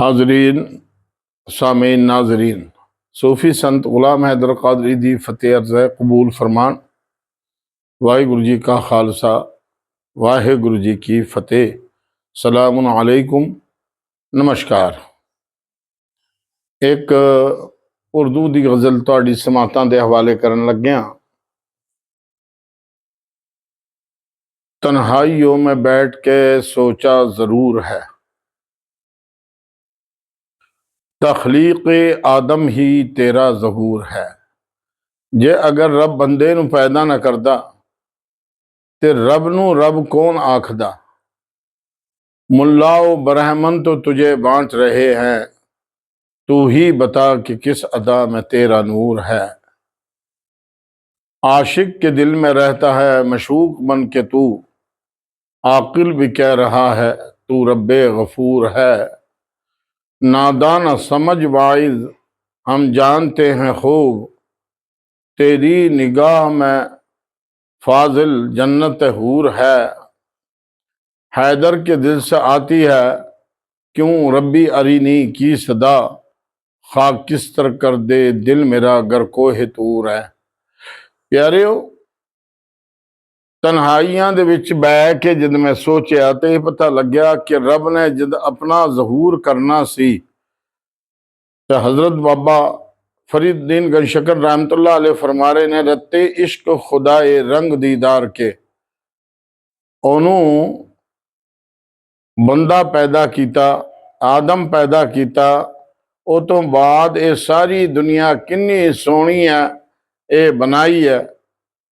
حاضرین، سامعین، ناظرین۔ صوفی سنت غلام حیدر قادری دی فتح عرض قبول فرمان۔ واہ گرو جی کا خالصہ واہ گرو جی کی فتح۔ السلام علیکم۔ نمشکار ایک، اردو دی غزل تاری سماعتاں دے حوالے کرن لگیاں۔ تنہائیوں میں بیٹھ کے سوچا ضرور ہے۔ تخلیق آدم ہی تیرا ظہور ہے۔ جے اگر رب بندے نو پیدا نہ کردہ تے رب نو رب کون آکھدہ ملاؤ برہمن تو تجھے بانچ رہے ہیں، تو ہی بتا کہ کس ادا میں تیرا نور ہے۔ عاشق کے دل میں رہتا ہے مشوق من کے تو، عاقل بھی کہہ رہا ہے تو رب غفور ہے۔ نادان سمجھ وائز ہم جانتے ہیں خوب۔ تیری نگاہ میں فاضل جنت حور ہے۔ حیدر کے دل سے آتی ہے، کیوں ربی ارینی کی صدا؟ خاک کس طرح کر دے دل میرا، گر کوہ تور ہے۔ پیارے ہو ਤਨਹਾਈਆਂ ਦੇ ਵਿੱਚ ਬੈ ਕੇ ਜਦ ਮੈਂ ਸੋਚਿਆ ਤੇ ਇਹ ਪਤਾ ਲੱਗਿਆ ਕਿ ਰੱਬ ਨੇ ਜਦ ਆਪਣਾ ਜ਼ਹੂਰ ਕਰਨਾ ਸੀ, ਤੇ ਹਜ਼ਰਤ ਬਾਬਾ ਫਰੀਦਦੀਨ ਗਨਸ਼ਕਰ ਰਹਿਮਤੁਲਲਾਹ ਅਲੈਹ ਫਰਮਾਰੇ ਨੇ ਰਤੇ ਇਸ਼ਕ ਖੁਦਾਏ ਰੰਗ ਦੀਦਾਰ ਕੇ। ਉਹਨੂੰ ਬੰਦਾ ਪੈਦਾ ਕੀਤਾ, ਆਦਮ ਪੈਦਾ ਕੀਤਾ, ਉਹ ਤੋਂ ਬਾਅਦ ਇਹ ਸਾਰੀ ਦੁਨੀਆ ਕਿੰਨੀ ਸੋਹਣੀ ਹੈ, ਇਹ ਬਣਾਈ ਹੈ।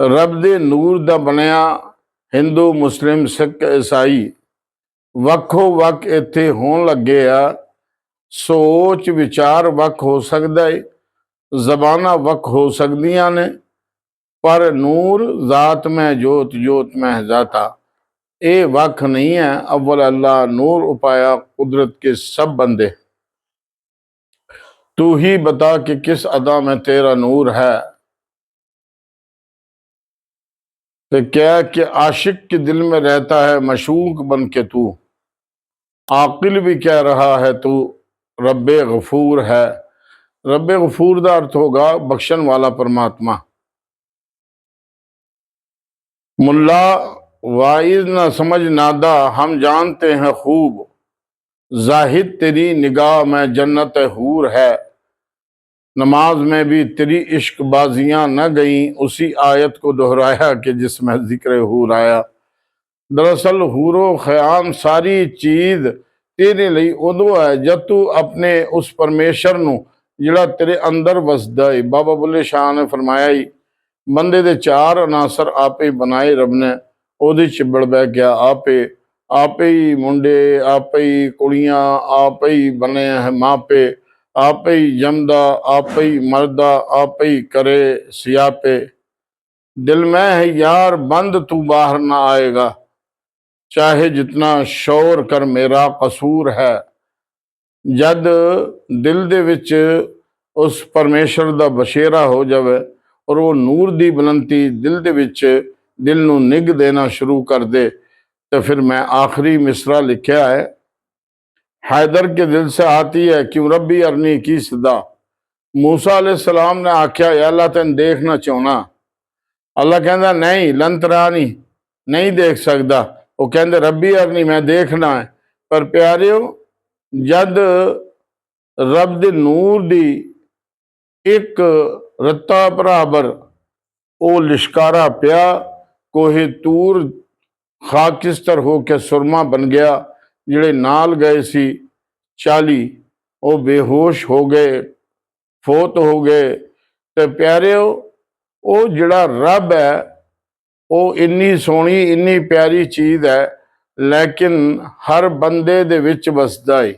ਰੱਬ ਦੇ ਨੂਰ ਦਾ ਬਣਿਆ ਹਿੰਦੂ, ਮੁਸਲਿਮ, ਸਿੱਖ, ਈਸਾਈ ਵੱਖੋ ਵੱਖ ਇੱਥੇ ਹੋਣ ਲੱਗੇ ਆ। ਸੋਚ, ਵਿਚਾਰ ਵੱਖ ਹੋ ਸਕਦਾ ਏ, ਜ਼ਬਾਨਾਂ ਵੱਖ ਹੋ ਸਕਦੀਆਂ ਨੇ, ਪਰ ਨੂਰ ਜ਼ਾਤ ਮੈਂ ਜੋਤ ਜੋਤ ਮੈਂ ਜ਼ਾਤਾ। اے وقت نہیں ہے، اول اللہ نور اپایا قدرت کے سب بندے۔ تو ہی بتا کہ کس ادا میں تیرا نور ہے۔ تو کیا کہ عاشق کے دل میں رہتا ہے مشوق بن کے تو۔ عاقل بھی کہہ رہا ہے تو رب غفور ہے۔ رب غفور دا ارتھ ہوگا بخشن والا پرماتما۔ ملا وائز نہ سمجھ نادا، ہم جانتے ہیں خوب۔ زاہد تیری نگاہ میں جنت حور ہے۔ نماز میں بھی تیری عشق بازیاں نہ گئیں۔ اسی آیت کو دہرایا کہ جس میں ذکر حور آیا۔ دراصل حور و خیام ساری چیز تیرے لئی ادو ہے۔ جب تو اپنے اس پرمیشر نو جڑا تیرے اندر ਵਸਦਾ بابا بلے شاہ نے فرمایا ہی، بندے دے چار ਚਾਰ ਅਨਾਸਰ ਆਪੇ ਬਣਾਏ ਰੱਬ ਉਹਦੇ ਚ ਬੈ ਗਿਆ ਆਪੇ ਆਪੇ ਹੀ ਮੁੰਡੇ, ਆਪੇ ਹੀ ਕੁੜੀਆਂ, ਆਪੇ ਹੀ ਬਣਿਆ ਹੈ ਮਾਪੇ, ਆਪੇ ਹੀ ਜੰਮਦਾ, ਆਪੇ ਹੀ ਮਰਦਾ, ਆਪੇ ਹੀ ਕਰੇ ਸਿਆਪੇ। ਦਿਲ ਮੈਂ ਹੈ ਯਾਰ, ਬੰਦ ਤੂੰ ਬਾਹਰ ਨਾ ਆਏਗਾ। ਚਾਹੇ ਜਿਤਨਾ ਸ਼ੋਰ ਕਰ ਮੇਰਾ ਕਸੂਰ ਹੈ। ਜਦ ਦਿਲ ਦੇ ਵਿੱਚ ਉਸ ਪਰਮੇਸ਼ਰ ਦਾ ਬਸ਼ੇਰਾ ਹੋ ਜਾਵੇ ਔਰ ਉਹ ਨੂਰ ਦੀ ਬਲੰਤੀ ਦਿਲ ਦੇ ਵਿੱਚ دل نو نگ دینا شروع کر دے تو پھر میں آخری مصرہ لکھا ہے، حیدر کے دل سے آتی ہے، کیوں ربی ارنی کی صدا؟ موسیٰ علیہ السلام نے آخیا یا اللہ تین دیکھنا چونا اللہ کہندہ نہیں، لنت ترانی نہیں دیکھ سکتا وہ کہندہ ربی ارنی، میں دیکھنا ہے۔ پر پیاریو، جد رب دی نور دی ایک رتا برابر او لشکارا پیا ਕੋਹੇ ਤੂਰ ਖਾਕਿਸਤਰ ਹੋ ਕੇ ਸੁਰਮਾ ਬਣ ਗਿਆ, ਜਿਹੜੇ ਨਾਲ ਗਏ ਸੀ 40 ਉਹ ਬੇਹੋਸ਼ ਹੋ ਗਏ, ਫੋਤ ਹੋ ਗਏ। ਤੇ ਪਿਆਰਿਓ, ਉਹ ਜਿਹੜਾ ਰੱਬ ਹੈ, ਉਹ ਇੰਨੀ ਸੋਹਣੀ, ਇੰਨੀ ਪਿਆਰੀ ਚੀਜ਼ ਹੈ, ਲੇਕਿਨ ਹਰ ਬੰਦੇ ਦੇ ਵਿੱਚ ਵਸਦਾ ਏ।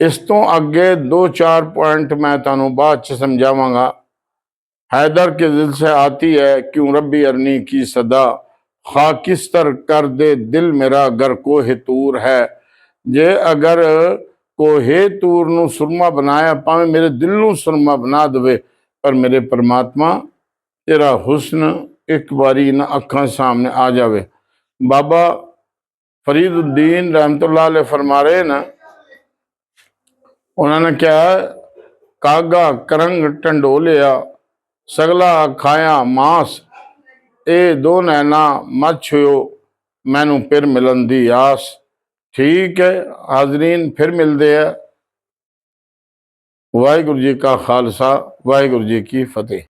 ਇਸ ਤੋਂ ਅੱਗੇ ਦੋ ਚਾਰ ਪੁਆਇੰਟ ਮੈਂ ਤੁਹਾਨੂੰ ਬਾਅਦ ਚ ਸਮਝਾਵਾਂਗਾ। حیدر کے دل سے آتی ہے، کیوں ربی ارنی کی صدا؟ خاکستر کر دے دل میرا گر کوہ تور ہے۔ جے اگر کوہ تور نو سرما بنایا پاوے میرے دل نو سرما بنا دوے۔ پر میرے پرماتما، تیرا حسن ایک باری نہ اکھاں سامنے آ جاوے۔ بابا فرید الدین رحمت اللہ علیہ فرما رہے نا۔ انہوں نے کیا کاغا کرنگ ٹنڈولیا ਸਗਲਾ ਖਾਇਆ ਮਾਸ, ਇਹ ਦੋ ਨੈਣਾ ਹੋਇਓ, ਮੈਨੂੰ ਫਿਰ ਮਿਲਣ ਦੀ ਆਸ। ਠੀਕ ਹੈ, ਹਾਜ਼ਰੀਨ ਫਿਰ ਮਿਲਦੇ ਆ। ਵਾਹਿਗੁਰੂ ਜੀ ਕਾ ਖਾਲਸਾ, ਵਾਹਿਗੁਰੂ ਜੀ ਕੀ ਫਤਿਹ।